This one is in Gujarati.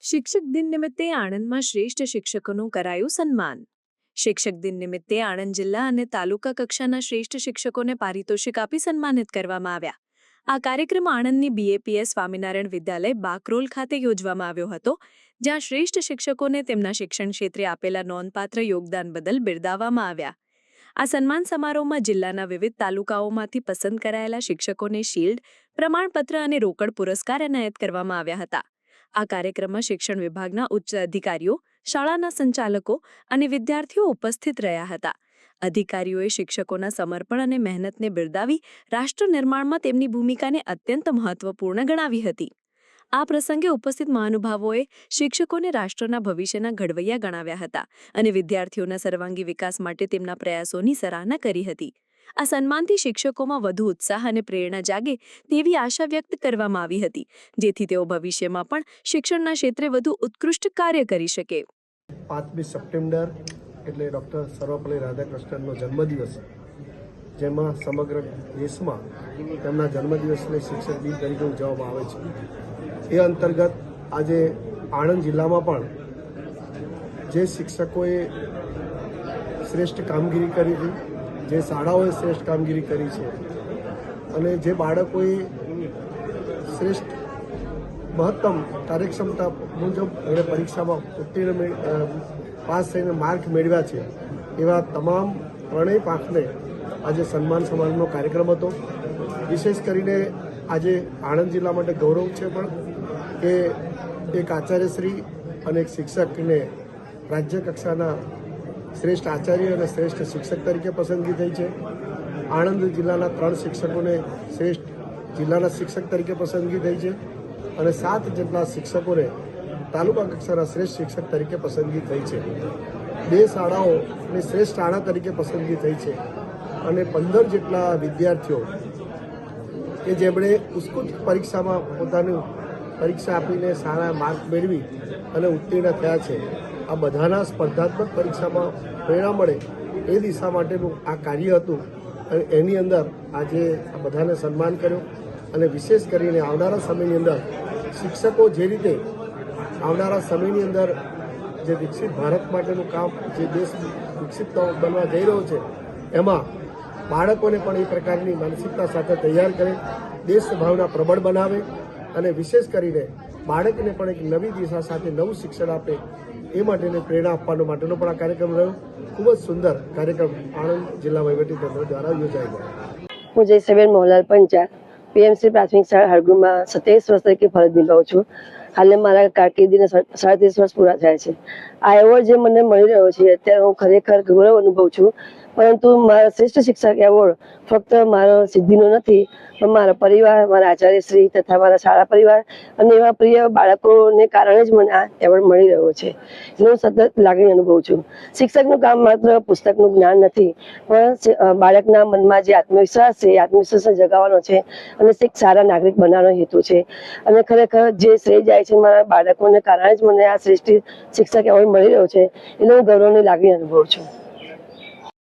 શિક્ષક દિન નિમિત્તે આણંદમાં શ્રેષ્ઠ શિક્ષકોનું કરાયું સન્માન. શિક્ષક દિન નિમિત્તે આણંદ જિલ્લા અને તાલુકા કક્ષાના શ્રેષ્ઠ શિક્ષકોને પારિતોષિક આપી સન્માનિત કરવામાં આવ્યા. આ કાર્યક્રમ આણંદની બીએપીએસ સ્વામિનારાયણ વિદ્યાલય બાકરોલ ખાતે યોજવામાં આવ્યો હતો, જ્યાં શ્રેષ્ઠ શિક્ષકોને તેમના શિક્ષણ ક્ષેત્રે આપેલા નોંધપાત્ર યોગદાન બદલ બિરદાવવામાં આવ્યા. આ સન્માન સમારોહમાં જિલ્લાના વિવિધ તાલુકાઓમાંથી પસંદ કરાયેલા શિક્ષકોને શિલ્ડ, પ્રમાણપત્ર અને રોકડ પુરસ્કાર એનાયત કરવામાં આવ્યા હતા. આ કાર્યક્રમમાં શિક્ષણ વિભાગના ઉચ્ચ અધિકારીઓ, શાળાના સંચાલકો અને વિદ્યાર્થીઓ ઉપસ્થિત રહ્યા હતા. અધિકારીઓએ શિક્ષકોના સમર્પણ અને મહેનતને બિરદાવી રાષ્ટ્ર નિર્માણમાં તેમની ભૂમિકાને અત્યંત મહત્વપૂર્ણ ગણાવી હતી. આ પ્રસંગે ઉપસ્થિત મહાનુભાવોએ શિક્ષકોને રાષ્ટ્રના ભવિષ્યના ઘડવૈયા ગણાવ્યા હતા અને વિદ્યાર્થીઓના સર્વાંગી વિકાસ માટે તેમના પ્રયાસોની સરાહના કરી હતી. આ સન્માનથી શિક્ષકોમાં વધુ ઉત્સાહ અને પ્રેરણા જાગે તેવી આશા વ્યક્ત કરવામાં આવી હતી, જેથી તેઓ ભવિષ્યમાં પણ શિક્ષણના ક્ષેત્રે વધુ ઉત્કૃષ્ટ કાર્ય કરી શકે. પાંચમી સપ્ટેમ્બર એટલે ડૉક્ટર સર્વપલ્લી રાધાકૃષ્ણનનો જન્મદિવસ, જેમાં સમગ્ર દેશમાં તેમના જન્મદિવસને શિક્ષક દિન તરીકે ઉજવવામાં આવે છે. એ અંતર્ગત આજે આણંદ જિલ્લામાં પણ જે શિક્ષકોએ શ્રેષ્ઠ કામગીરી કરી હતી, જે શાળાઓએ શ્રેષ્ઠ કામગીરી કરી છે, અને જે બાળકોએ શ્રેષ્ઠ મહત્તમ કાર્યક્ષમતા મુજબ એણે પરીક્ષામાં ઉત્તીર્ણ પાસ થઈને માર્ક મેળવ્યા છે, એવા તમામ ત્રણેય પાંખને આજે સન્માન સમારંભનો કાર્યક્રમ હતો. વિશેષ કરીને આજે આણંદ જિલ્લા માટે ગૌરવ છે પણ કે એક આચાર્યશ્રી અને એક શિક્ષકને રાજ્ય કક્ષાના શ્રેષ્ઠ આચાર્ય અને શ્રેષ્ઠ શિક્ષક તરીકે પસંદગી થઈ છે. આણંદ જિલ્લાના ત્રણ શિક્ષકોને શ્રેષ્ઠ જિલ્લાના શિક્ષક તરીકે પસંદગી થઈ છે અને સાત જેટલા શિક્ષકોને તાલુકા કક્ષાના શ્રેષ્ઠ શિક્ષક તરીકે પસંદગી થઈ છે. બે શાળાઓની શ્રેષ્ઠ શાળા તરીકે પસંદગી થઈ છે. અને પંદર જેટલા વિદ્યાર્થીઓ કે જેમણે ઉત્કૃષ્ટ પરીક્ષામાં પોતાની પરીક્ષા આપીને સારા માર્ક મેળવી અને ઉત્તીર્ણ થયા છે. આ બધાના સ્પર્ધાત્મક પરીક્ષામાં પ્રેરણા મળે એ દિશા માટેનું આ કાર્ય હતું. અને એની અંદર આજે આ બધાને સન્માન કર્યું. અને વિશેષ કરીને આવનારા સમયની અંદર શિક્ષકો જે રીતે આવનારા સમયની અંદર જે વિકસિત ભારત માટેનું કામ જે દેશ વિકસિત બનવા જઈ રહ્યો છે, એમાં બાળકોને પણ એ પ્રકારની માનસિકતા સાથે તૈયાર કરે દેશ ભાવના પ્રબળ બનાવે અને વિશેષ કરીને બાળકને પણ એક નવી દિશા સાથે નવું શિક્ષણ આપે એ માટેની પ્રેરણા આપવાનો માટેનો પણ આ કાર્યક્રમ રહ્યો. ખૂબ જ સુંદર કાર્યક્રમ આણંદ જિલ્લા વહીવટીતંત્ર દ્વારા યોજાઈ ગયો. હું જયસેબેન મોહનલાલ પંચાલ પીએમસી પ્રાથમિક શાળા હળગુમાં સત્યાવીસ વર્ષ તરીકે ફરજ નિભાવું છું. હાલે મારા કારકિર્દીને સાડત્રીસ વર્ષ પૂરા થયા છે. આ એવોર્ડ જે મને મળી રહ્યો છે, અત્યારે હું ખરેખર ગૌરવ અનુભવું છું. પરંતુ મારા શ્રેષ્ઠ શિક્ષક એવોર્ડ ફક્ત મારો સિદ્ધિનો નથી, પણ મારા પરિવાર, મારા આચાર્યશ્રી તથા મારા શાળા પરિવાર અને એવા પ્રિય બાળકોને કારણે જ મને આ એવોર્ડ મળી રહ્યો છે. એટલે સતત લાગણી અનુભવું છું. શિક્ષકનું કામ માત્ર પુસ્તકનું જ્ઞાન નથી, પણ બાળકના મનમાં જે આત્મવિશ્વાસ છે, એ આત્મવિશ્વાસ જગાવવાનો છે અને એક સારા નાગરિક બનાવવાનો હેતુ છે. અને ખરેખર જે શ્રેય જાય છે મારા બાળકોને કારણે જ મને આ શ્રેષ્ઠ શિક્ષક એવોર્ડ મળી રહ્યો છે. એટલે હું ગૌરવની લાગણી અનુભવું છું.